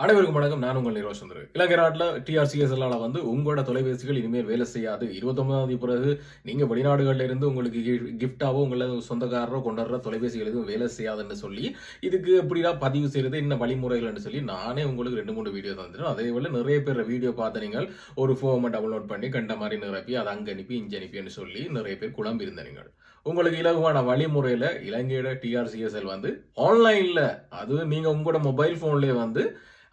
அனைவருக்கும் வணக்கம். நான் உங்கள் நிர்வாக சந்திர இலங்கை நாட்டில் டிஆர்சிஎஸ்எல்லால வந்து உங்களோட தொலைபேசிகள் இனிமேல் வேலை செய்யாது. இருபத்தொன்பதாம் பிறகு நீங்கள் வெளிநாடுகளில் இருந்து உங்களுக்கு கிஃப்டாவோ உங்களை சொந்தக்காரரோ கொண்டாடுற தொலைபேசிகள் எதுவும் வேலை செய்யாதுன்னு சொல்லி இதுக்கு எப்படிடா பதிவு செய்யறது என்ன வழிமுறைகள்னு சொல்லி நானே உங்களுக்கு ரெண்டு மூணு வீடியோ தந்துடும் அதே போல நிறைய பேர் வீடியோ பார்த்து நீங்கள் ஒரு ஃபோமை டவுன்லோட் பண்ணி கண்ட மாதிரி நிரப்பி அதை அங்கே அனுப்பி இங்கே அனுப்பின்னு சொல்லி நிறைய பேர் குழம்பு இருந்த நீங்கள். உங்களுக்கு இலகுவான வழிமுறையில் இலங்கையோட டிஆர்சிஎஸ்எல் வந்து ஆன்லைனில் அது நீங்கள் உங்களோட மொபைல் ஃபோன்லேயே வந்து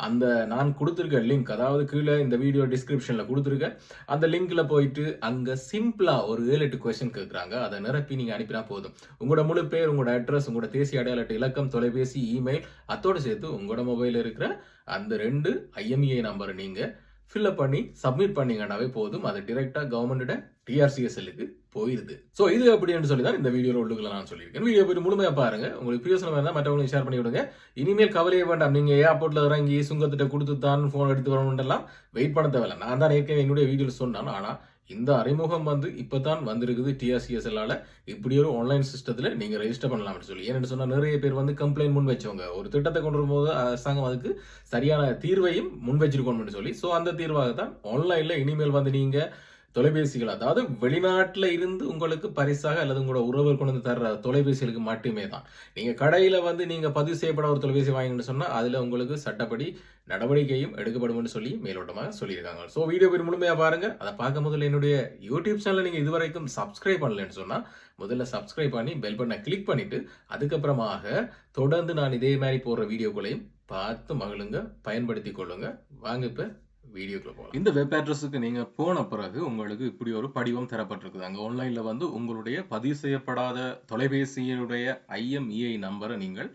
அந்த நான் கொடுத்துருக்க லிங்க் அதாவது கீழே இந்த வீடியோ டிஸ்கிரிப்ஷனில் கொடுத்துருக்கேன் அந்த லிங்க்கில் போயிட்டு அங்கே சிம்பிளாக ஒரு ஏழு எட்டு கொஸ்டின் கேட்குறாங்க அதை நிரப்பி நீங்கள் அனுப்பினா போதும். உங்களோட முழு பேர் உங்களோட அட்ரஸ் உங்களோட தேசிய அடையாளட்டு இலக்கம் தொலைபேசி இமெயில் அத்தோடு சேர்த்து உங்களோட மொபைலில் இருக்கிற அந்த ரெண்டு ஐஎம்இஐ நம்பரை நீங்கள் ஃபில்அப் பண்ணி சப்மிட் பண்ணீங்கன்னாவே போதும். அது டிரெக்டாக கவர்மெண்ட்டோட டிஆர்சிஎஸ்எல்லுக்கு போயிருது. ஸோ இது அப்படின்னு சொல்லி தான் இந்த வீடியோவில் உள்ளுக்குள்ள நான் சொல்லியிருக்கேன். வீடியோ போய் முழுமையாக பாருங்க. உங்களுக்கு பிரியோசனம் இருந்தால் மற்றவங்களுக்கு ஷேர் பண்ணி விடுங்க. இனிமேல் கவலையே வேண்டாம். நீங்கள் ஏர்போர்ட்டில் இறங்கி சுங்கத்திட்ட கொடுத்து தான் ஃபோன் எடுத்து வரணுன்றலாம் வெயிட் பண்ண தேவையில்ல. நான் தான் ஏற்கனவே என்னுடைய வீடியோவில் சொன்னேன். ஆனால் இந்த அறிமுகம் வந்து இப்போ தான் வந்திருக்குது டிஆர்சிஎஸ்எல்லால் இப்படி ஒரு ஆன்லைன் சிஸ்டத்தில் நீங்கள் ரெஜிஸ்டர் பண்ணலாம்னு சொல்லி. ஏன்னு சொன்னால் நிறைய பேர் வந்து கம்ப்ளைண்ட் முன் வச்சவங்க. ஒரு திட்டத்தை கொண்டு வரும்போது அரசாங்கம் அதுக்கு சரியான தீர்வையும் முன் வச்சிருக்கோம்னு சொல்லி. ஸோ அந்த தீர்வாக தான் ஆன்லைனில் இனிமேல் வந்து நீங்கள் தொலைபேசிகள் அதாவது வெளிநாட்டில் இருந்து உங்களுக்கு பரிசாக அல்லது உங்களோட உறவுகள் கொண்டு வந்து தர்ற தொலைபேசிகளுக்கு மட்டுமே தான். நீங்கள் கடையில் வந்து நீங்கள் பதிவு செய்யப்பட ஒரு தொலைபேசி வாங்கின்னு சொன்னால் அதில் உங்களுக்கு சட்டப்படி நடவடிக்கையும் எடுக்கப்படும்னு சொல்லி மேலோட்டமாக சொல்லியிருக்காங்க. ஸோ வீடியோ பேர் முழுமையாக பாருங்கள் அதை பார்க்க முதல்ல என்னுடைய யூடியூப் சேனலை நீங்கள் இதுவரைக்கும் சப்ஸ்கிரைப் பண்ணலன்னு சொன்னால் முதல்ல சப்ஸ்கிரைப் பண்ணி பெல் பட்டனை கிளிக் பண்ணிவிட்டு அதுக்கப்புறமாக தொடர்ந்து நான் இதே மாதிரி போடுற வீடியோக்களையும் பார்த்து மகிழுங்க பயன்படுத்தி கொள்ளுங்க. வாங்க இப்போ வீடியோக்குள்ள போகலாம் இந்த வெப் அட்ரஸுக்கு நீங்கள் போன பிறகு உங்களுக்கு இப்படி ஒரு படிவம் தரப்பட்டிருக்குது. அங்கே ஆன்லைனில் வந்து உங்களுடைய பதிவு செய்யப்படாத தொலைபேசியினுடைய ஐஎம்இஐ நம்பரை நீங்கள்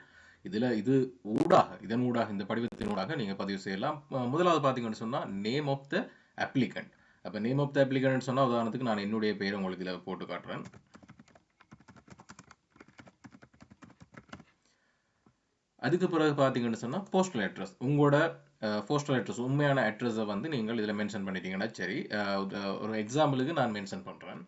இதில் இது ஊடாக இதன் ஊடாக இந்த படிவத்தின் ஊடாக நீங்கள் பதிவு செய்யலாம். முதலாவது பார்த்தீங்கன்னு சொன்னால் நேம் ஆஃப் த அப்ளிகண்ட் அப்போ நேம் ஆஃப் த அப்ளிகண்ட் சொன்னால் உதாரணத்துக்கு நான் என்னுடைய பேர் உங்களுக்கு இதில் போட்டு காட்டுறேன். அதுக்கு பிறகு பார்த்தீங்கன்னு சொன்னால் போஸ்டல் அட்ரஸ் உங்களோட போஸ்டல் அட்ரஸ் உண்மையான அட்ரஸை வந்து நீங்கள் இதில் மென்ஷன் பண்ணிட்டீங்கன்னா சரி. ஒரு எக்ஸாம்பிளுக்கு நான் மென்ஷன் பண்ணுறேன்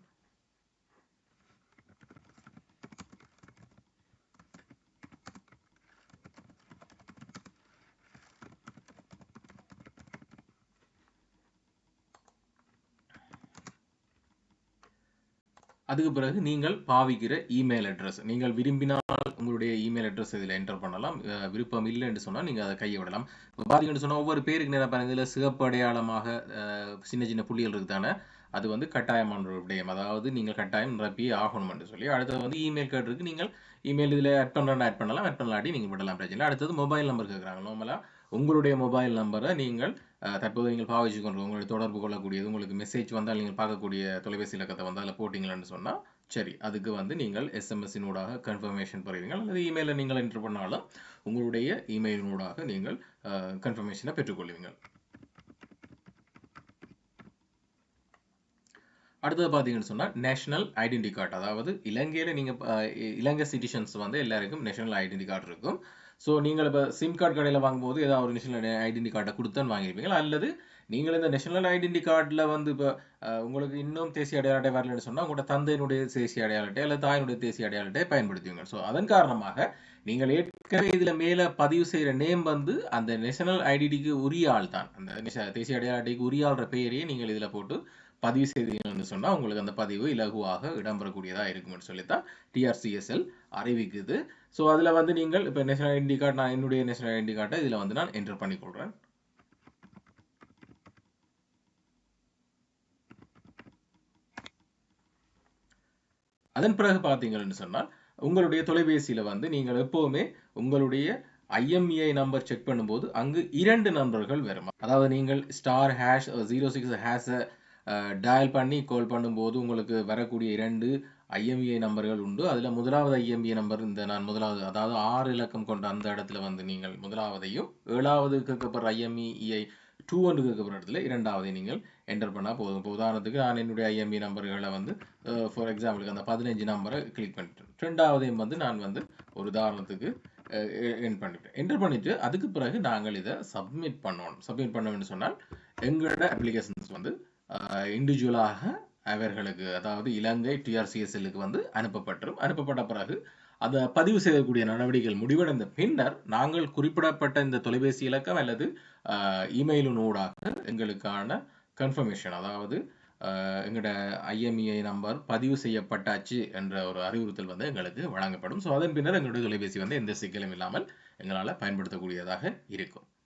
அதுக்கு பிறகு நீங்கள் பாவிக்கிற இமெயில் அட்ரஸ் நீங்கள் விரும்பினால் உங்களுடைய இமெயில் அட்ரஸ் இதில் என்டர் பண்ணலாம். விருப்பம் இல்லை என்று சொன்னால் நீங்கள் அதை கையை விடலாம் இப்போ பார்த்தீங்கன்னு சொன்னால் ஒவ்வொரு பேருக்கு நேரம் பாருங்க இதில் சிகப்பு அடையாளமாக சின்ன சின்ன புள்ளிகள் இருக்குதானே அது வந்து கட்டாயமான ஒரு விடயம். அதாவது நீங்கள் கட்டாயம் நிரப்பியே ஆகணும்னு சொல்லி. அடுத்தது வந்து இமெயில் கேட்டிருக்கு நீங்கள் இமெயில் இதில் ஆட் பண்ணுறேன் ஆட் பண்ணலாம் ஆட் பண்ணலாட்டி நீங்கள் விடலாம் பிரச்சனை இல்லை. அடுத்தது மொபைல் நம்பர் கேட்குறாங்க. நார்மலாக உங்களுடைய மொபைல் நம்பரை நீங்கள் தற்போது நீங்கள் பாவிச்சு கொண்டு உங்களுடைய தொடர்பு கொள்ளக்கூடியது உங்களுக்கு மெசேஜ் வந்தால் நீங்கள் பார்க்கக்கூடிய தொலைபேசி இலக்கத்தை வந்து அதில் சொன்னால் சரி அதுக்கு வந்து நீங்கள் எஸ்எம்எஸ்ஸினூடாக கன்ஃபர்மேஷன் பெறுவீங்க அல்லது இமெயிலில் நீங்கள் என்டர் பண்ணாலும் உங்களுடைய இமெயிலினூடாக நீங்கள் கன்ஃபர்மேஷனை பெற்றுக்கொள்வீங்கள் அடுத்தது பார்த்தீங்கன்னு சொன்னால் நேஷனல் ஐடென்டி கார்டு அதாவது இலங்கையில் நீங்கள் இலங்கை சிட்டிசன்ஸ் வந்து எல்லாருக்கும் நேஷனல் ஐடென்டி கார்டு இருக்கும். ஸோ நீங்கள் இப்போ சிம் கார்டு கடையில் வாங்கும்போது ஏதாவது ஒரு நேஷனல் ஐடென்டி கார்டை கொடுத்தான்னு வாங்கியிருப்பீங்க அல்லது நீங்கள் இந்த நேஷனல் ஐடென்டி கார்டில் வந்து இப்போ உங்களுக்கு இன்னும் தேசிய அடையாள அட்டை வரலன்னு சொன்னால் உங்களோட தந்தையினுடைய தேசிய அடையாள அட்டை அல்லது தாயினுடைய தேசிய அடையாள அட்டையை பயன்படுத்துவீங்க. ஸோ அதன் காரணமாக நீங்கள் ஏற்கனவே இதில் மேலே பதிவு செய்கிற நேம் வந்து அந்த நேஷனல் ஐடென்டிக்கு உரிய ஆள் தான் அந்த தேசிய அடையாள அட்டைக்கு உரிய ஆள்ற பெயரையே நீங்கள் இதில் போட்டு பதிவு செய்தீங்கன்னு சொன்னால் உங்களுக்கு அந்த பதிவு இலகுவாக இடம்பெறக்கூடியதாக இருக்கும்னு சொல்லித்தான் டிஆர்சிஎஸ்எல் அறிவிக்குது. ஸோ அதில் வந்து நீங்கள் இப்போ நேஷனல் ஐடி கார்டு நான் என்னுடைய நேஷனல் ஐடி கார்டை இதில் வந்து நான் என்டர் பண்ணிக்கொள்கிறேன் அதன் பிறகு பார்த்தீங்கன்னு சொன்னால் உங்களுடைய தொலைபேசியில் வந்து நீங்கள் எப்போவுமே உங்களுடைய ஐஎம்இஐ நம்பர் செக் பண்ணும்போது அங்கு இரண்டு நம்பர்கள் வரும்? அதாவது நீங்கள் ஸ்டார் ஹேஷ் ஜீரோ சிக்ஸ் ஹேஷை டயல் பண்ணி கால் பண்ணும்போது உங்களுக்கு வரக்கூடிய இரண்டு ஐஎம்இஐ நம்பர்கள் உண்டு. அதில் முதலாவது ஐஎம்இஐ நம்பர் இந்த நான் முதலாவது அதாவது ஆறு இலக்கம் கொண்ட அந்த இடத்துல வந்து நீங்கள் முதலாவதையும் ஏழாவது கேட்கப்படுற ஐஎம்இஐ டூ ஒன்று கேட்கப்படுற இடத்துல இரண்டாவதை நீங்கள் என்டர் பண்ணால் போதும். இப்போ உதாரணத்துக்கு நான் என்னுடைய ஐஎம்இ நம்பர்களை வந்து ஃபார் எக்ஸாம்பிளுக்கு அந்த பதினஞ்சு நம்பரை கிளிக் பண்ணிட்டேன். ரெண்டாவதையும் வந்து நான் வந்து ஒரு உதாரணத்துக்கு என் பண்ணிட்டேன். என்டர் பண்ணிவிட்டு அதுக்கு பிறகு நாங்கள் இதை சப்மிட் பண்ணணும். சப்மிட் பண்ணணும்னு சொன்னால் எங்களோட அப்ளிகேஷன்ஸ் வந்து இண்டிவிஜுவலாக அவர்களுக்கு அதாவது இலங்கை டிஆர்சிஎஸ்எல்லுக்கு வந்து அனுப்பப்பட்டிரும் அனுப்பப்பட்ட பிறகு அதை பதிவு செய்யக்கூடிய நடவடிக்கைகள் முடிவடைந்த பின்னர் நாங்கள் குறிப்பிடப்பட்ட இந்த தொலைபேசி இலக்கம் அல்லது இமெயிலின் ஊடாக எங்களுக்கான கன்ஃபர்மேஷன் அதாவது எங்களோட ஐஎம்இஐ நம்பர் பதிவு செய்யப்பட்டாச்சு என்ற ஒரு அறிவுறுத்தல் வந்து எங்களுக்கு வழங்கப்படும். ஸோ அதன் பின்னர் எங்களுடைய தொலைபேசி வந்து எந்த சிக்கலும் இல்லாமல் எங்களால் பயன்படுத்தக்கூடியதாக இருக்கும்.